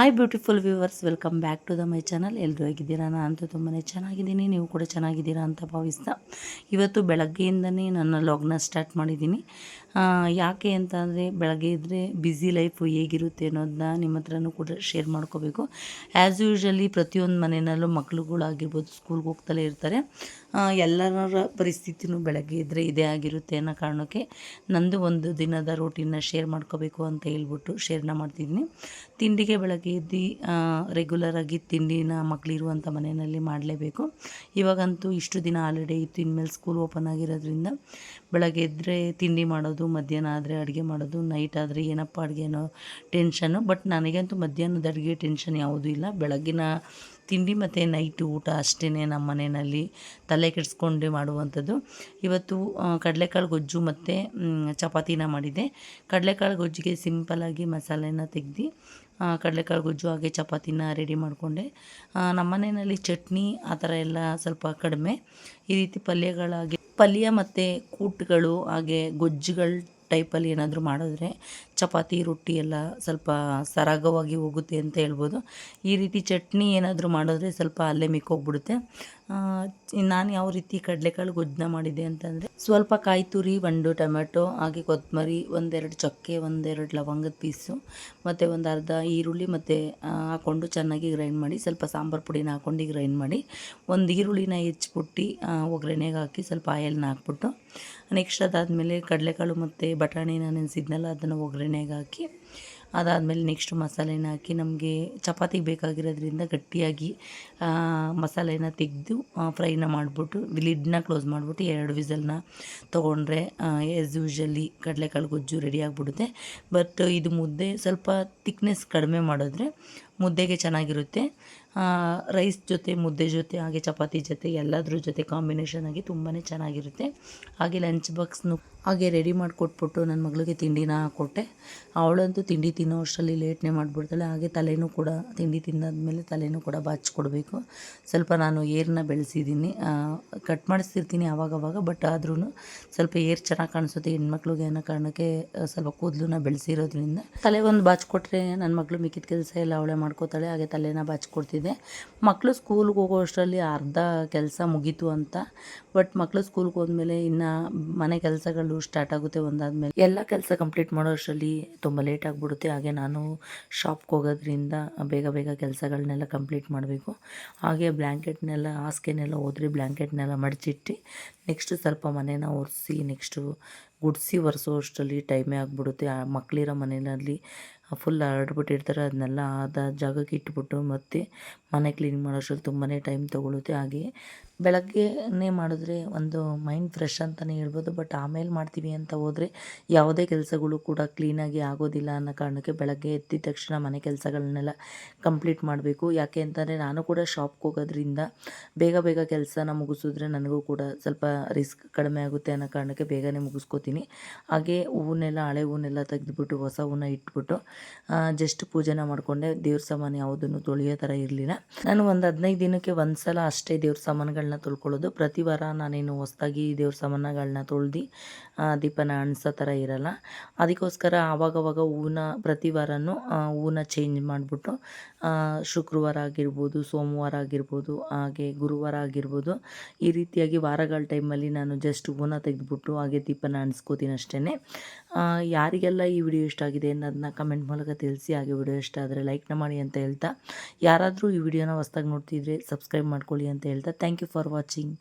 Hi beautiful viewers welcome back to the my channel ಎಲ್ಲರೂ ಹೇಗಿದ್ದೀರಾ? ನಾನು ಅಂತೂ ತುಂಬಾ ಚೆನ್ನಾಗಿದ್ದೀನಿ. ನೀವು ಕೂಡ ಚೆನ್ನಾಗಿದ್ದೀರಾ ಅಂತ ಭಾವಿಸ್ತಾ ಇವತ್ತು ಬೆಳಗ್ಗೆಯಿಂದನೇ ನನ್ನ ಲಾಗ್ನ ಸ್ಟಾರ್ಟ್ ಮಾಡಿದ್ದೀನಿ. ಯಾಕೆ ಅಂತ ಅಂದರೆ ಬೆಳಗ್ಗೆ ಇದ್ದರೆ ಬ್ಯುಸಿ ಲೈಫು ಹೇಗಿರುತ್ತೆ ಅನ್ನೋದನ್ನ ನಿಮ್ಮ ಹತ್ರನೂ ಕೂಡ ಶೇರ್ ಮಾಡ್ಕೋಬೇಕು. ಆ್ಯಸ್ ಯೂಶ್ವಲಿ ಪ್ರತಿಯೊಂದು ಮನೆಯಲ್ಲೂ ಮಕ್ಳುಗಳಾಗಿರ್ಬೋದು ಸ್ಕೂಲ್ಗೆ ಹೋಗ್ತಲೇ ಇರ್ತಾರೆ. ಎಲ್ಲರ ಪರಿಸ್ಥಿತಿನೂ ಬೆಳಗ್ಗೆ ಇದ್ದರೆ ಇದೇ ಆಗಿರುತ್ತೆ ಅನ್ನೋ ಕಾರಣಕ್ಕೆ ನಂದು ಒಂದು ದಿನದ ರೂಟೀನ್ನ ಶೇರ್ ಮಾಡ್ಕೋಬೇಕು ಅಂತ ಹೇಳ್ಬಿಟ್ಟು ಶೇರ್ನ ಮಾಡ್ತಿದ್ದೀನಿ. ತಿಂಡಿಗೆ ಬೆಳಗ್ಗೆ ಎದ್ದು ರೆಗ್ಯುಲರಾಗಿ ತಿಂಡಿನ ಮಕ್ಕಳಿರುವಂಥ ಮನೆಯಲ್ಲಿ ಮಾಡಲೇಬೇಕು. ಇವಾಗಂತೂ ಇಷ್ಟು ದಿನ ಆಲ್ರೆಡಿ ಇತ್ತು ಇನ್ಮೇಲೆ ಸ್ಕೂಲ್ ಓಪನ್ ಆಗಿರೋದ್ರಿಂದ ಬೆಳಗ್ಗೆ ಎದ್ದರೆ ತಿಂಡಿ ಮಾಡೋದು, ಮಧ್ಯಾಹ್ನ ಆದರೆ ಅಡುಗೆ ಮಾಡೋದು ನೈಟ್ ಆದರೆ ಏನಪ್ಪ ಅಡುಗೆ ಅನ್ನೋ ಟೆನ್ಷನ್ನು ಬಟ್ ನನಗಂತೂ ಮಧ್ಯಾಹ್ನದ ಅಡುಗೆ ಟೆನ್ಷನ್ ಯಾವುದೂ ಇಲ್ಲ. ಬೆಳಗ್ಗಿನ ತಿಂಡಿ ಮತ್ತು ನೈಟ್ ಊಟ ಅಷ್ಟೇ ನಮ್ಮ ಮನೆಯಲ್ಲಿ ತಲೆ ಕೆಡಿಸ್ಕೊಂಡೆ ಮಾಡುವಂಥದ್ದು. ಇವತ್ತು ಕಡಲೆಕಾಳು ಗೊಜ್ಜು ಮತ್ತು ಚಪಾತಿನ ಮಾಡಿದೆ. ಕಡಲೆಕಾಳು ಗೊಜ್ಜಿಗೆ ಸಿಂಪಲ್ಲಾಗಿ ಮಸಾಲೆನ ತೆಗ್ದು ಕಡಲೆಕಾಳು ಗೊಜ್ಜು ಹಾಗೆ ಚಪಾತಿನ ರೆಡಿ ಮಾಡಿಕೊಂಡೆ. ನಮ್ಮ ಮನೆಯಲ್ಲಿ ಚಟ್ನಿ ಆ ಥರ ಎಲ್ಲ ಸ್ವಲ್ಪ ಕಡಿಮೆ. ಈ ರೀತಿ ಪಲ್ಯಗಳಾಗಿ ಪಲ್ಯ ಮತ್ತು ಕೂಟ್ಗಳು ಹಾಗೆ ಗೊಜ್ಜುಗಳು ಟೈಪಲ್ಲಿ ಏನಾದರೂ ಮಾಡಿದ್ರೆ ಚಪಾತಿ, ರೊಟ್ಟಿ ಎಲ್ಲ ಸ್ವಲ್ಪ ಸರಾಗವಾಗಿ ಹೋಗುತ್ತೆ ಅಂತ ಹೇಳ್ಬೋದು. ಈ ರೀತಿ ಚಟ್ನಿ ಏನಾದರೂ ಮಾಡಿದ್ರೆ ಸ್ವಲ್ಪ ಅಲ್ಲೇ ಮಿಕ್ಕೋಗ್ಬಿಡುತ್ತೆ. ನಾನು ಯಾವ ರೀತಿ ಕಡಲೆಕಾಳು ಗೊಜ್ಜನ ಮಾಡಿದೆ ಅಂತಂದರೆ ಸ್ವಲ್ಪ ಕಾಯಿ ತುರಿ, ಒಂದು ಟೊಮೆಟೊ, ಹಾಗೆ ಕೊತ್ತಂಬರಿ ಒಂದೆರಡು ಚಕ್ಕೆ, ಒಂದೆರಡು ಲವಂಗದ ಪೀಸು, ಮತ್ತು ಒಂದು ಅರ್ಧ ಈರುಳ್ಳಿ ಮತ್ತು ಹಾಕ್ಕೊಂಡು ಚೆನ್ನಾಗಿ ಗ್ರೈಂಡ್ ಮಾಡಿ, ಸ್ವಲ್ಪ ಸಾಂಬಾರು ಪುಡಿನ ಹಾಕ್ಕೊಂಡು ಗ್ರೈಂಡ್ ಮಾಡಿ, ಒಂದು ಈರುಳ್ಳಿನ ಹೆಚ್ಚಿಬಿಟ್ಟು ಒಗ್ಗರಣೆಗೆ ಹಾಕಿ ಸ್ವಲ್ಪ ಆಯಲ್ನ ಹಾಕ್ಬಿಟ್ಟು ನೆಕ್ಸ್ಟ್ ಅದಾದಮೇಲೆ ಕಡಲೆಕಾಳು ಮತ್ತು ಬಟಾಣಿನ ನೆನೆಸಿದ್ನಲ್ಲ, ಅದನ್ನು ಒಗ್ಗರಣೆಗೆ ಹಾಕಿ, ಅದಾದಮೇಲೆ ನೆಕ್ಸ್ಟ್ ಮಸಾಲೆನ ಹಾಕಿ, ನಮಗೆ ಚಪಾತಿಗೆ ಬೇಕಾಗಿರೋದ್ರಿಂದ ಗಟ್ಟಿಯಾಗಿ ಮಸಾಲೆನ ತೆಗೆದು ಫ್ರೈನ ಮಾಡಿಬಿಟ್ಟು ಲಿಡ್ನ ಕ್ಲೋಸ್ ಮಾಡಿಬಿಟ್ಟು ಎರಡು ವಿಸಲ್ನ ತೊಗೊಂಡ್ರೆ ಎಸ್ ಯೂಶಲಿ ಕಡಲೆಕಾಳು ಗೊಜ್ಜು ರೆಡಿ ಆಗಿಬಿಡುತ್ತೆ. ಬಟ್ ಇದು ಮುದ್ದೆ ಸ್ವಲ್ಪ ತಿಕ್ನೆಸ್ ಕಡಿಮೆ ಮಾಡಿದ್ರೆ ಮುದ್ದೆಗೆ ಚೆನ್ನಾಗಿರುತ್ತೆ. ರೈಸ್ ಜೊತೆ, ಮುದ್ದೆ ಜೊತೆ, ಹಾಗೆ ಚಪಾತಿ ಜೊತೆ, ಎಲ್ಲದ್ರ ಜೊತೆ ಕಾಂಬಿನೇಷನ್ ಆಗಿ ತುಂಬಾ ಚೆನ್ನಾಗಿರುತ್ತೆ. ಹಾಗೆ ಲಂಚ್ ಬಾಕ್ಸ್ನು ಹಾಗೆ ರೆಡಿ ಮಾಡಿ ಕೊಟ್ಬಿಟ್ಟು ನನ್ನ ಮಗಳಿಗೆ ತಿಂಡಿನ ಕೊಟ್ಟೆ. ಅವಳಂತೂ ತಿಂಡಿ ತಿನ್ನೋ ಅಷ್ಟರಲ್ಲಿ ಲೇಟ್ನೇ ಮಾಡಿಬಿಡ್ತಾಳೆ. ಹಾಗೆ ತಲೆನೂ ಕೂಡ ತಿಂಡಿ ತಿಂದಾದ್ಮೇಲೆ ತಲೆನೂ ಕೂಡ ಬಾಚಿಕೊಡ್ಬೇಕು. ಸ್ವಲ್ಪ ನಾನು ಏರ್ನ ಬೆಳೆಸಿದ್ದೀನಿ. ಕಟ್ ಮಾಡಿಸ್ತಿರ್ತೀನಿ ಆವಾಗವಾಗ ಬಟ್ ಆದ್ರೂ ಸ್ವಲ್ಪ ಏರ್ ಚೆನ್ನಾಗಿ ಕಾಣಿಸುತ್ತೆ. ಹೆಣ್ಮಕ್ಳಿಗೆ ಅನ್ನೋ ಕಾರಣಕ್ಕೆ ಸ್ವಲ್ಪ ಕೂದಲನ್ನ ಬೆಳೆಸಿರೋದ್ರಿಂದ ತಲೆ ಒಂದು ಬಾಚ್ಕೊಟ್ರೆ ನನ್ನ ಮಗಳು ಮಿಕ್ಕಿದ ಕೆಲಸ ಎಲ್ಲ ಅವಳೇ ಮಾಡ್ಕೋತಾಳೆ, ಹಾಗೆ ತಲೆನ ಬಾಚ್ಕೊಡ್ತಿದ್ದೆ. ಮಕ್ಕಳು ಸ್ಕೂಲ್ಗೆ ಹೋಗೋ ಅಷ್ಟರಲ್ಲಿ ಅರ್ಧ ಕೆಲಸ ಮುಗೀತು ಅಂತ. ಬಟ್ ಮಕ್ಕಳು ಸ್ಕೂಲ್ಗೆ ಹೋದ್ಮೇಲೆ ಇನ್ನು ಮನೆ ಕೆಲಸಗಳು ಸ್ಟಾರ್ಟ್ ಆಗುತ್ತೆ ಒಂದಾದಮೇಲೆ. ಎಲ್ಲ ಕೆಲಸ ಕಂಪ್ಲೀಟ್ ಮಾಡೋ ಅಷ್ಟರಲ್ಲಿ ತುಂಬ ಲೇಟ್ ಆಗಿಬಿಡುತ್ತೆ. ಹಾಗೆ ನಾನು ಶಾಪ್ಗೆ ಹೋಗೋದ್ರಿಂದ ಬೇಗ ಬೇಗ ಕೆಲಸಗಳನ್ನೆಲ್ಲ ಕಂಪ್ಲೀಟ್ ಮಾಡಬೇಕು. ಹಾಗೆ ಬ್ಲ್ಯಾಂಕೆಟ್ನೆಲ್ಲ ಹಾಸಿಗೆನೆಲ್ಲ ಹೋದ್ರೆ ಬ್ಲ್ಯಾಂಕೆಟ್ನೆಲ್ಲ ಮಡಚಿಟ್ಟು, ನೆಕ್ಸ್ಟ್ ಸ್ವಲ್ಪ ಮನೇನ ಒರೆಸಿ, ನೆಕ್ಸ್ಟು ಗುಡಿಸಿ ಒರೆಸೋ ಅಷ್ಟರಲ್ಲಿ ಟೈಮೇ ಆಗಿಬಿಡುತ್ತೆ. ಆ ಮಕ್ಕಳಿರೋ ಮನೆಯಲ್ಲಿ ಫುಲ್ ಹರಡ್ಬಿಟ್ಟಿರ್ತಾರೆ. ಅದನ್ನೆಲ್ಲ ಆದ ಜಾಗಕ್ಕೆ ಇಟ್ಬಿಟ್ಟು ಮತ್ತೆ ಮನೆ ಕ್ಲೀನ್ ಮಾಡೋಷ್ಟರಲ್ಲಿ ತುಂಬಾ ಟೈಮ್ ತೊಗೊಳುತ್ತೆ. ಹಾಗೆ ಬೆಳಗ್ಗೆನೇ ಮಾಡಿದ್ರೆ ಒಂದು ಮೈಂಡ್ ಫ್ರೆಶ್ ಅಂತಲೇ ಹೇಳ್ಬೋದು ಬಟ್ ಆಮೇಲೆ ಮಾಡ್ತೀವಿ ಅಂತ ಹೋದರೆ ಯಾವುದೇ ಕೆಲಸಗಳು ಕೂಡ ಕ್ಲೀನಾಗಿ ಆಗೋದಿಲ್ಲ ಅನ್ನೋ ಕಾರಣಕ್ಕೆ ಬೆಳಗ್ಗೆ ಎದ್ದಿದ ತಕ್ಷಣ ಮನೆ ಕೆಲಸಗಳನ್ನೆಲ್ಲ ಕಂಪ್ಲೀಟ್ ಮಾಡಬೇಕು. ಯಾಕೆ ಅಂತಂದರೆ ನಾನು ಕೂಡ ಶಾಪ್ಗೆ ಹೋಗೋದ್ರಿಂದ ಬೇಗ ಬೇಗ ಕೆಲಸನ ಮುಗಿಸಿದ್ರೆ ನನಗೂ ಕೂಡ ಸ್ವಲ್ಪ ರಿಸ್ಕ್ ಕಡಿಮೆ ಆಗುತ್ತೆ ಅನ್ನೋ ಕಾರಣಕ್ಕೆ ಬೇಗನೆ ಮುಗಿಸ್ಕೋತೀನಿ. ಹಾಗೆ ಹೂವನ್ನೆಲ್ಲ, ಹಳೆ ಹೂವನ್ನೆಲ್ಲ ತೆಗೆದುಬಿಟ್ಟು, ಹೊಸ ಹೂವನ್ನ ಇಟ್ಬಿಟ್ಟು ಜಸ್ಟ್ ಪೂಜೆನ ಮಾಡಿಕೊಂಡೆ. ದೇವ್ರ ಸಾಮಾನು ಯಾವುದನ್ನು ತೊಳೆಯೋ ಥರ ಇರಲಿಲ್ಲ. ನಾನು ಒಂದು ಹದಿನೈದು ದಿನಕ್ಕೆ ಒಂದು ಸಲ ಅಷ್ಟೇ ದೇವ್ರ ಸಾಮಾನುಗಳನ್ನ ತೊಳ್ಕೊಳ್ಳೋದು. ಪ್ರತಿ ವಾರ ನಾನೇನು ಹೊಸ್ದಾಗಿ ದೇವ್ರ ಸಾಮಾನುಗಳನ್ನ ತೊಳ್ದು ದೀಪನ ಅಣಿಸೋ ಥರ ಇರಲ್ಲ. ಅದಕ್ಕೋಸ್ಕರ ಆವಾಗವಾಗ ಹೂವನ್ನ ಪ್ರತಿ ವಾರನೂ ಹೂವನ್ನ ಚೇಂಜ್ ಮಾಡಿಬಿಟ್ಟು ಶುಕ್ರವಾರ ಆಗಿರ್ಬೋದು, ಸೋಮವಾರ ಆಗಿರ್ಬೋದು, ಹಾಗೆ ಗುರುವಾರ ಆಗಿರ್ಬೋದು, ಈ ರೀತಿಯಾಗಿ ವಾರಗಳ ಟೈಮಲ್ಲಿ ನಾನು ಜಸ್ಟ್ ಹೂವನ್ನ ತೆಗೆದುಬಿಟ್ಟು ಹಾಗೆ ದೀಪನ ಅಣಿಸ್ಕೋತೀನಿ ಅಷ್ಟೇ ಯಾರಿಗೆಲ್ಲ ಈ ವಿಡಿಯೋ ಇಷ್ಟ ಆಗಿದೆ ಅನ್ನೋದನ್ನ ಕಮೆಂಟ್ ಮೂಲಕ ತಿಳಿಸಿ, ಹಾಗೆ ವಿಡಿಯೋ ಇಷ್ಟ ಆದರೆ ಲೈಕ್ನ ಮಾಡಿ ಅಂತ ಹೇಳ್ತಾ. ಯಾರಾದರೂ ಈ ವಿಡಿಯೋನ ಹೊಸ್ದಾಗಿ ನೋಡ್ತಿದ್ರೆ ಸಬ್ಸ್ಕ್ರೈಬ್ ಮಾಡ್ಕೊಳ್ಳಿ ಅಂತ ಹೇಳ್ತಾ. Thank you for for watching.